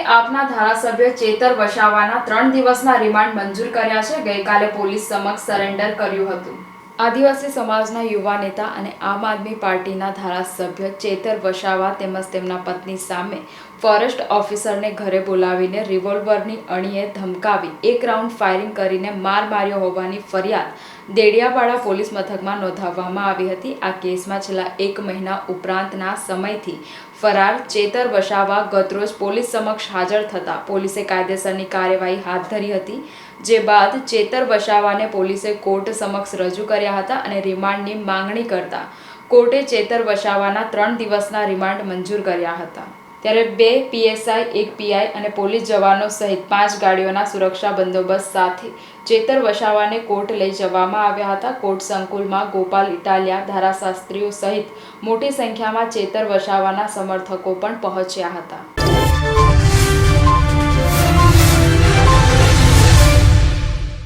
આપના ધારાસભ્ય ચેતર વસાવાના ત્રણ દિવસના રિમાન્ડ મંજૂર કર્યા છે. ગઈકાલે પોલીસ સમક્ષ સરેન્ડર કર્યું હતું. આદિવાસી સમાજના યુવા નેતા અને આમ આદમી પાર્ટીના ધારાસભ્ય ચેતર વસાવા તેમજ તેમના પત્ની સામે ફોરેસ્ટ ઓફિસરને ઘરે બોલાવીને રિવોલ્વરની અણીએ ધમકાવી. એક રાઉન્ડ ફાયરિંગ કરીને માર માર્યો હોવાની ફરિયાદ દેડિયાપાડા પોલીસ મથકમાં નોંધાવવામાં આવી હતી. આ કેસમાં છેલ્લા એક મહિના ઉપરાંતના સમયથી ફરાર, ચેતર વસાવા ગતરોજ પોલીસ સમક્ષ હાજર થતાં પોલીસે કાયદેસરની કાર્યવાહી હાથ ધરી હતી, જે બાદ ચેતર વસાવાને પોલીસે કોર્ટ સમક્ષ રજૂ કર્યા હતા અને રિમાન્ડની માંગણી કરતા કોર્ટે ચેતર વસાવાના ત્રણ દિવસના રિમાન્ડ મંજૂર કર્યા હતા. ત્યારે બે પીએસઆઈ, એક પીઆઈ અને પોલીસ જવાનો સહિત પાંચ ગાડીઓના સુરક્ષા બંદોબસ્ત સાથે ચેતર વસાવાને કોર્ટ લઈ જવામાં આવ્યા હતા. કોર્ટ સંકુલમાં ગોપાલ ઇટાલિયા, ધારાશાસ્ત્રીઓ સહિત મોટી સંખ્યામાં ચેતર વસાવાના સમર્થકો પણ પહોંચ્યા હતા.